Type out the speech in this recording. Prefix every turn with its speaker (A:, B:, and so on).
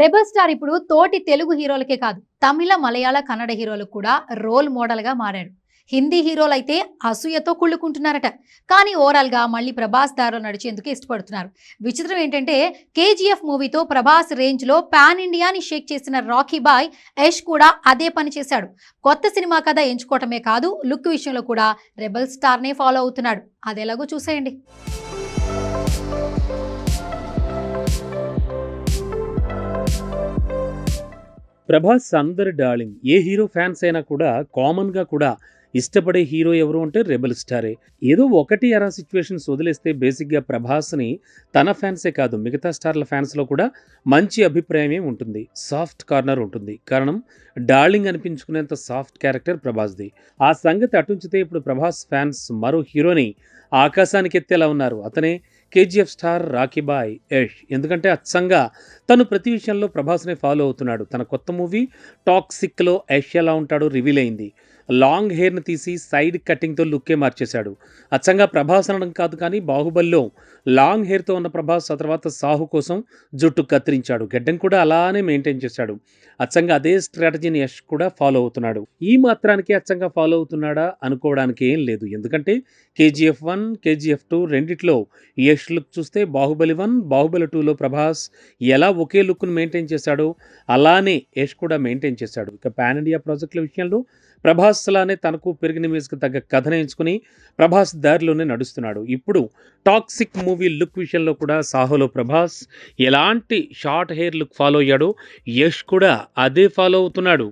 A: Rebel star ఇప్పుడు తోటి తెలుగు హీరోలకే కాదు తమిళ మలయాళ కన్నడ హీరోలకు కూడా రోల్ మోడల్గా మారాడు హిందీ హీరోలు అయితే అసూయతో కుళ్ళుకుంటున్నారట. కానీ ఓవరాల్గా మళ్ళీ ప్రభాస్ దారిలో నడిచేందుకు ఇష్టపడుతున్నారు. విచిత్రం ఏంటంటే కేజీఎఫ్ మూవీతో ప్రభాస్ రేంజ్లో పాన్ ఇండియాని షేక్ చేసిన రాకీ బాయ్ యష్ కూడా అదే పని చేశాడు. కొత్త సినిమా కథ ఎంచుకోవటమే కాదు లుక్ విషయంలో కూడా రెబల్ స్టార్ నే ఫాలో అవుతున్నాడు. అదేలాగో చూసేయండి.
B: ప్రభాస్ అందరి డార్లింగ్. ఏ హీరో ఫ్యాన్స్ అయినా కూడా కామన్గా కూడా ఇష్టపడే హీరో ఎవరు అంటే రెబల్ స్టారే. ఏదో ఒకటి అరా సిచ్యువేషన్స్ వదిలేస్తే బేసిక్గా ప్రభాస్ని తన ఫ్యాన్సే కాదు మిగతా స్టార్ల ఫ్యాన్స్లో కూడా మంచి అభిప్రాయమే ఉంటుంది. సాఫ్ట్ కార్నర్ ఉంటుంది. కారణం డార్లింగ్ అనిపించుకునేంత సాఫ్ట్ క్యారెక్టర్ ప్రభాస్ది. ఆ సంగతి అటుంచితే ఇప్పుడు ప్రభాస్ ఫ్యాన్స్ మరో హీరోని ఆకాశానికి ఎత్తేలా ఉన్నారు. అతనే కేజీఎఫ్ స్టార్ రాఖీబాయ్ యష్. ఎందుకంటే అచ్చంగా తను ప్రతి విషయంలో ప్రభాస్నే ఫాలో అవుతున్నాడు. తన కొత్త మూవీ టాక్సిక్లో యష్ ఎలా ఉంటాడో రివీల్ అయింది. లాంగ్ హెయిర్ని తీసి సైడ్ కటింగ్తో లుక్కే మార్చేశాడు. అచ్చంగా ప్రభాస్ అనడం కాదు కానీ బాహుబలిలో లాంగ్ హెయిర్తో ఉన్న ప్రభాస్ ఆ తర్వాత సాహు కోసం జుట్టు కత్తిరించాడు. గడ్డం కూడా అలానే మెయింటైన్ చేశాడు. అచ్చంగా అదే స్ట్రాటజీని యష్ కూడా ఫాలో అవుతున్నాడు. ఈ మాత్రానికి అచ్చంగా ఫాలో అవుతున్నాడా అనుకోవడానికి ఏం లేదు. ఎందుకంటే కేజీఎఫ్ వన్ కేజీఎఫ్ టూ రెండిట్లో యష్ లుక్ చూస్తే బాహుబలి వన్ బాహుబలి టూలో ప్రభాస్ ఎలా ఒకే లుక్ను మెయింటైన్ చేశాడో అలానే యష్ కూడా మెయింటైన్ చేశాడు. ఇక పాన్ ఇండియా ప్రాజెక్టుల విషయంలో ప్రభాస్ ప్రభాస్ లానే తనకు పెరిగిన మ్యూజిక్ తగ్గ కథను ఎంచుకుని ప్రభాస్ దారిలోనే నడుస్తున్నాడు. ఇప్పుడు టాక్సిక్ మూవీ లుక్ విషయంలో కూడా సాహోలో ప్రభాస్ ఎలాంటి షార్ట్ హెయిర్ లుక్ ఫాలో అయ్యాడో యష్ కూడా అదే ఫాలో అవుతున్నాడు.